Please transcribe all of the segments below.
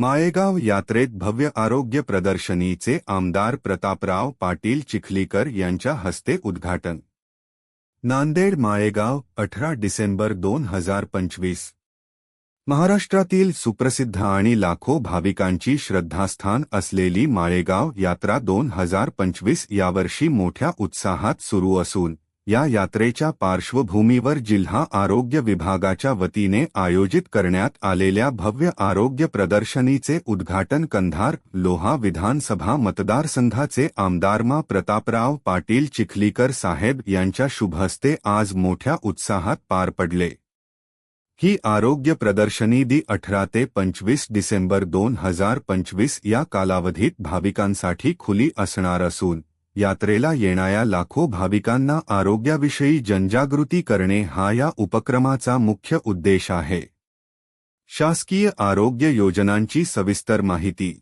माळेगाव यात्रेत भव्य आरोग्य प्रदर्शनीचे आमदार प्रतापराव पाटील चिखलीकर यांच्या हस्ते उद्घाटन. नांदेड माळेगाव अठरा डिसेंबर दोन हजार पंचवीस. महाराष्ट्रातील सुप्रसिद्ध आणि लाखो भाविकांची श्रद्धास्थान असलेली माळेगाव यात्रा दोन हजार पंचवीस यावर्षी मोठ्या उत्साहात सुरू असून या यात्रेच्या पार्श्वभूमीवर जिल्हा आरोग्य विभागाच्या वतीने आयोजित करण्यात आलेल्या भव्य आरोग्य प्रदर्शनीचे उद्घाटन कंधार लोहा विधानसभा मतदारसंघाचे आमदारमा प्रतापराव पाटील चिखलीकर साहेब यांच्या शुभहस्ते आज मोठ्या उत्साहात पार पडले. ही आरोग्य प्रदर्शनी दि अठरा ते पंचवीस डिसेंबर दोन हजार पंचवीस या कालावधीत भाविकांसाठी खुली असणार असून यात्रेला येणाऱ्या लाखो भाविकांना आरोग्याविषयी जनजागृती करणे हा या उपक्रमाचा मुख्य उद्देश आहे. शासकीय आरोग्य योजनांची सविस्तर माहिती.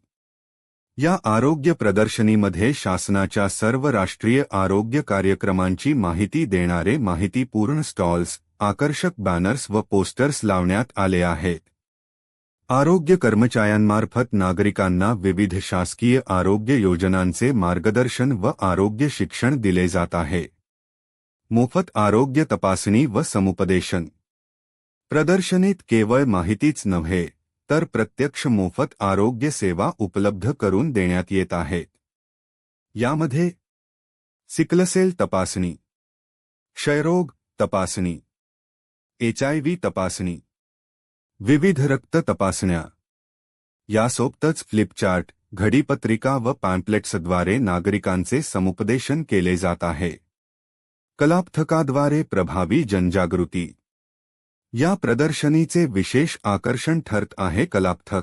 या आरोग्य प्रदर्शनीमध्ये शासनाच्या सर्व राष्ट्रीय आरोग्य कार्यक्रमांची माहिती देणारे माहितीपूर्ण स्टॉल्स आकर्षक बॅनर्स व पोस्टर्स लावण्यात आले आहेत. आरोग्य कर्मचाऱ्यांमार्फत नागरिकांना विविध शासकीय आरोग्य योजनांचे मार्गदर्शन व आरोग्य शिक्षण दिले जात आहे. मोफत आरोग्य तपासणी व समुपदेशन. प्रदर्शनीत केवळ माहितीच नव्हे, तर प्रत्यक्ष मोफत आरोग्य सेवा उपलब्ध करून देण्यात येत आहेत यामध्ये सिकलसेल तपासणी, क्षयरोग तपासणी एचआयव्ही तपासणी विविध रक्त तपासण्या. यासोबतच फ्लिपचार्ट, घडीपत्रिका व पॅम्पलेट्सद्वारे नागरिकांचे समुपदेशन केले जात आहे. कलापथकाद्वारे प्रभावी जनजागृती. या प्रदर्शनीचे विशेष आकर्षण ठरत आहे कलापथक.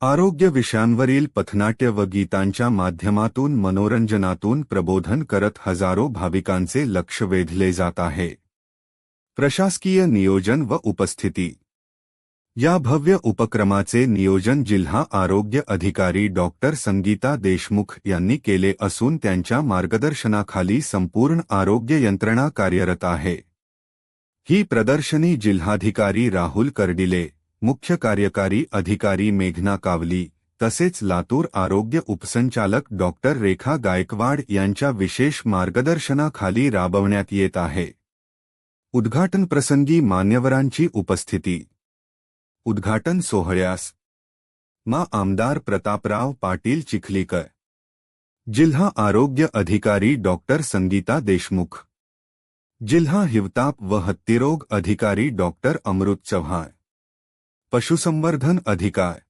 आरोग्य विषयांवरील पथनाट्य व गीतांच्या माध्यमातून मनोरंजनातून प्रबोधन करत हजारो भाविकांचे लक्ष वेधले जात आहे. प्रशासकीय नियोजन व उपस्थिती. या भव्य उपक्रमाचे नियोजन जिल्हा आरोग्य अधिकारी डॉक्टर संगीता देशमुख यांनी केले असून त्यांच्या मार्गदर्शनाखाली संपूर्ण आरोग्य यंत्रणा कार्यरत आहे. ही प्रदर्शनी जिल्हाधिकारी राहुल कर्डिले मुख्य कार्यकारी अधिकारी मेघना कावली तसेच लातूर आरोग्य उपसंचालक डॉक्टर रेखा गायकवाड यांच्या विशेष मार्गदर्शनाखाली राबवण्यात येत आहे. उद्घाटनप्रसंगी मान्यवरांची उपस्थिती उद्घाटन सोहळ्यास. मा आमदार प्रतापराव पाटील चिखलीकर. जिल्हा आरोग्य अधिकारी डॉक्टर संगीता देशमुख. जिल्हा हिवताप व हत्तीरोग अधिकारी डॉक्टर अमृत चव्हाण. पशुसंवर्धन अधिकार.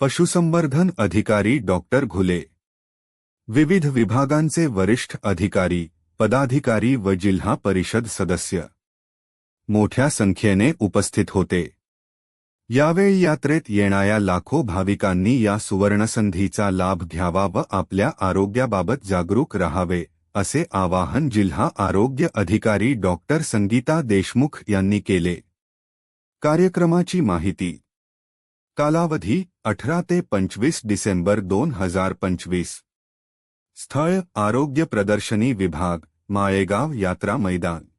पशुसंवर्धन अधिकारी डॉक्टर घुले. विविध विभागांचे वरिष्ठ अधिकारी, पदाधिकारी व जिल्हा परिषद सदस्य. मोठ्या संख्येने उपस्थित होते. यावेळी यात्रेत येणाऱ्या लाखो भाविकांनी या सुवर्णसंधीचा लाभ घ्यावा व आपल्या आरोग्याबाबत जागरूक राहावे असे आवाहन जिल्हा आरोग्य अधिकारी डॉक्टर संगीता देशमुख यांनी केले. कार्यक्रमाची माहिती. कालावधी अठरा ते पंचवीस डिसेंबर दोन हजार पंचवीस. स्थळ आरोग्य प्रदर्शनी विभाग माळेगाव यात्रा मैदान.